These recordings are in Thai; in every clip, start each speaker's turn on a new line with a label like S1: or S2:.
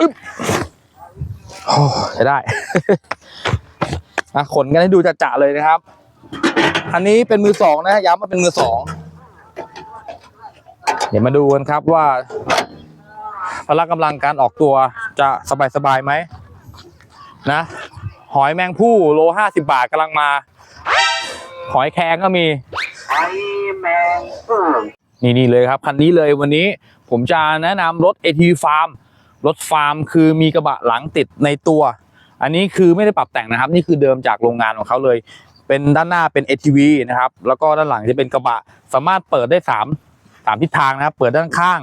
S1: อึ๊บโอ้ใช้ได้อะขนกันให้ดูจะๆเลยนะครับ อันนี้เป็นมือสองนะย้ำว่าเป็นมือสอง เดี๋ยวมาดูกันครับว่าพละกำลังการออกตัวจะสบายๆไหมนะ หอยแมงผู้โลห้าสิบาทกำลังมา หอยแครงก็มี
S2: ไอ้แมงอืม
S1: นี่นี่เลยครับ คันนี้เลยวันนี้ผมจะแนะนำรถ ATV Farm รถฟาร์มคือมีกระบะหลังติดในตัว อันนี้คือไม่ได้ปรับแต่งนะครับ นี่คือเดิมจากโรงงานของเขาเลย เป็นด้านหน้าเป็น ATV นะครับ แล้วก็ด้านหลังจะเป็นกระบะ สามารถเปิดได้สามสามทิศทางนะครับ เปิดด้านข้าง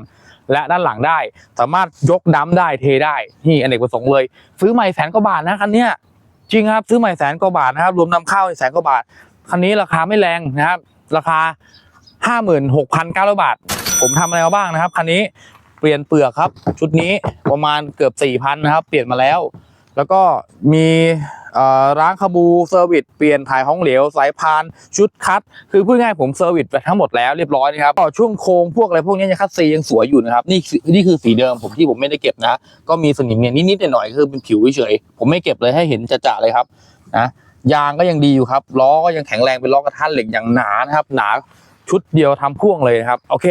S1: และด้านหลังได้ สามารถยกดัมได้เทได้นี่อเนกประสงค์เลย ซื้อใหม่แสนกว่าบาทนะคันเนี้ยจริงครับซื้อใหม่แสนกว่าบาทนะครับ รวมนำเข้าแสนกว่าบาทคันนี้ราคาไม่แรงนะครับ ราคา 56,900 บาท ผมทำอะไรมาบ้างนะครับคันนี้ ปลี่ยนเปลือกครับ ชุดนี้ประมาณเกือบ4,000นะครับ เปลี่ยนมาแล้ว แล้วก็มีร้างคาบูเซอร์วิสเปลี่ยนถ่ายห้องเหลวสายพาน ชุดคัด คือพูดง่ายผมเซอร์วิสไปทั้งหมดแล้วเรียบร้อยนะครับก็ช่วงโค้งพวกอะไรพวกนี้ยังคัดซียังสวยอยู่นะครับนี่นี่คือสีเดิมผมที่ผมไม่ได้เก็บนะก็มีสนิมเนี่ยนิดๆหน่อยๆคือเป็นผิวเฉยผมไม่เก็บเลยให้เห็นจะๆเลยครับนะยางก็ยังดีอยู่ครับล้อก็ยังแข็งแรงเป็นล้อกระทันเหล็กอย่างหนานะครับ หนาชุดเดียวทำพ่วงเลยครับโอเค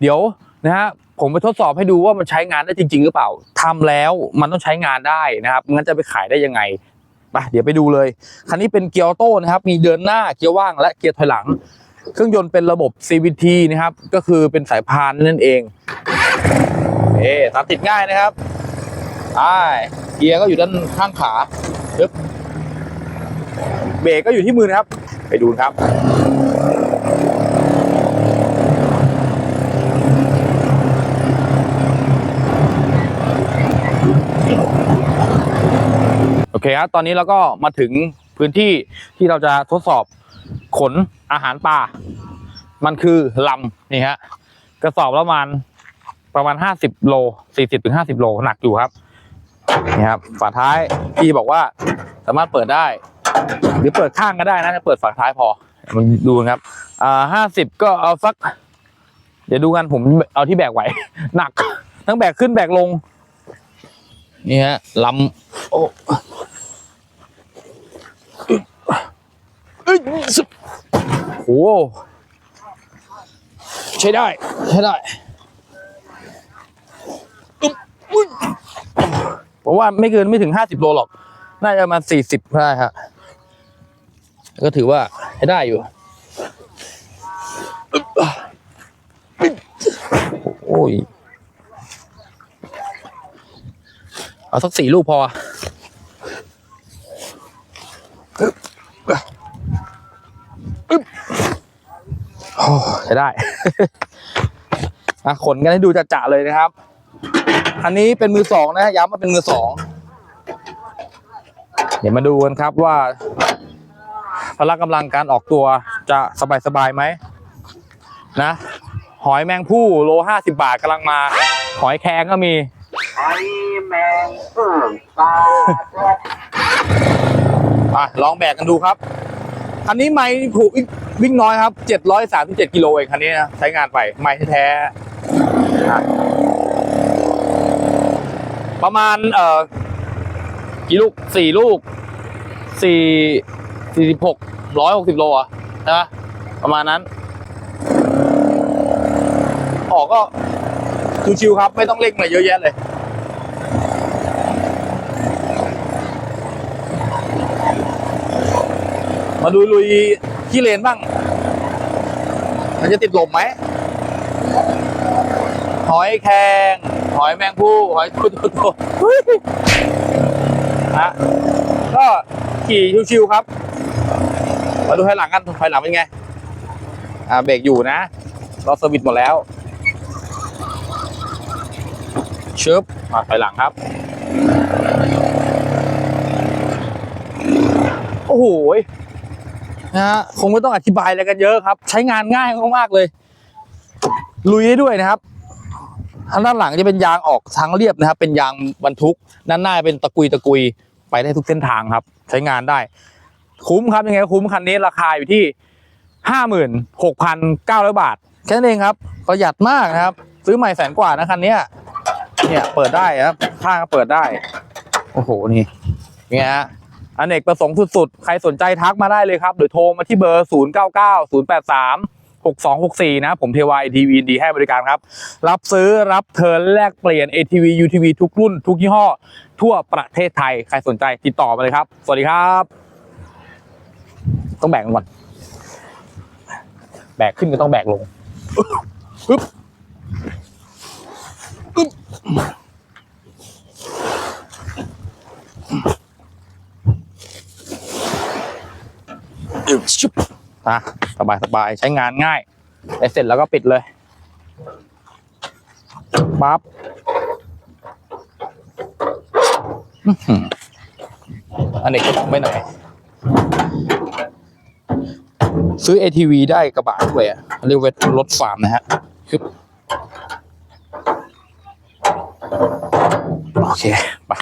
S1: เดี๋ยวนะฮะ ผมไปทดสอบให้ดูว่ามันใช้งานได้จริง ๆ หรือเปล่าทำแล้วมันต้องใช้งานได้นะครับงั้นจะไปขายได้ยังไงไปเดี๋ยวไปดูเลย คันนี้เป็นเกียร์ออโต้นะครับ มีเดินหน้าเกียร์ว่างและเกียร์ถอยหลัง เครื่องยนต์เป็นระบบ CVT นะครับ ก็คือเป็นสายพานนั่นเอง เอ๊ตามติดง่ายนะครับใช่เกียร์ก็อยู่ด้านข้างขาเบรกก็อยู่ที่มือนะครับ ไปดูครับ คครับตอนนี้เราก็มาถึงพื้นที่ที่เราจะทดสอบขนอาหารป่ามันคือลำนี่ฮะกระสอบประมาณประมาณห้าสิบโลสี่สิบถึงห้าสิบโลหนักอยู่ครับนี่ครับฝาท้ายพี่บอกว่าสามารถเปิดได้ หรือเปิดข้างก็ได้นะเปิดฝาท้ายพอมันดูครับอ่าห้าสิบก็เอาสัก เดี๋ยวดูกันผมเอาที่แบกไหว หนัก ทั้งแบกขึ้นแบกลง นี่ฮะลำโอ้เอ้ ยสุดโอ้ใช้ได้ ใช้ได้อุ๊บอุ๊ยเพราะว่าไม่เกินไม่ถึงห้าสิบโลหรอก น่าจะประมาสี่สิบได้ฮะก็ถือว่าใช้ได้อยู่อึ๊บโอ้ย เอาสักสี่ลูกพออึ๊บอึ๊ ช้ได้อะขนกันให้ดูจะๆเลยนะครับ อันนี้เป็นมือสองนะย้ำว่าเป็นมือสอง เดี๋ยวมาดูกันครับว่า พละกำลังการออกตัวจะสบายๆไหมนะ หอยแมงผู้โลห้าสิบาทกำลังมา หอยแครงก็มี
S2: ไอ้แมงอืมตาแดด
S1: อะลองแบกกันดูครับคันนี้ไม่ผูก วิ่งน้อยครับ 737กิโลเองคันนี้นะใช้งานไปไม่แท้ๆประมาณเอ่อกี่ลูกสี่ลูกสี่สี่สิบหกร้อยหกสิบโลอะใช่ไหมประมาณนั้น ออกก็ชิวๆครับ ไม่ต้องเร่งอะไรเยอะแยะเลยมาดูลุย ขี้เลนบ้าง มันจะติดลมไหม หอยแครงหอยแมงผู้หอยตัวตัวตัวฮะก็ขี่ชิวๆครับ มาดูถอยหลังกันถอยหลังเป็นไง อ่าเบรกอยู่นะรอสวิตหมดแล้วชึบมาถอยหลังครับ โอ้โห นะฮะคงไม่ต้องอธิบายอะไรกันเยอะครับ ใช้งานง่ายมากๆเลย ลุยได้ด้วยนะครับทางด้านหลังจะเป็นยางออกทางเรียบนะครับ เป็นยางบรรทุกด้านหน้าเป็นตะกุยตะกุยไปได้ทุกเส้นทางครับ ใช้งานได้ คุ้มครับยังไงคุ้มคันนี้ราคาอยู่ที่ห้าหมื่นหกพันเก้าร้อยบาท แค่นั้นเองครับ ประหยัดมากนะครับ ซื้อใหม่แสนกว่านะคันนี้เนี่ยเปิดได้ครับข้างก็เปิดได้ โอ้โหนี่เนี่ยฮะ อเนกประสงค์สุดๆ ใครสนใจทักมาได้เลยครับ หรือโทรมาที่เบอร์ 0 9 9 0 8 3 6 2 6 4 นะ ผมเทวายทีวีดีให้บริการครับ รับซื้อรับเทิร์นแลกเปลี่ยน ATV UTV ทุกรุ่น ทุกยี่ห้อ ทั่วประเทศไทย ใครสนใจติดต่อมาเลยครับ สวัสดีครับ ต้องแบกมันก่อนแบกขึ้นก็ต้องแบกลงอึ๊บอึ๊บ ชุบอะสบายสบายใช้งานง่ายเสร็จแล้วก็ปิดเลยปั๊บอันนี้ก็ต้องไปไหน ซื้อ ATV ได้กระบะด้วยอะเรียกว่ารถฟาร์มนะฮะคือโอเคไป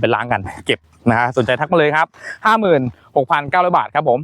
S1: ไปล้างกัน เก็บนะฮะสนใจทักมาเลยครับห้าหมื่นหกพันเก้าร้อยบาทครับผม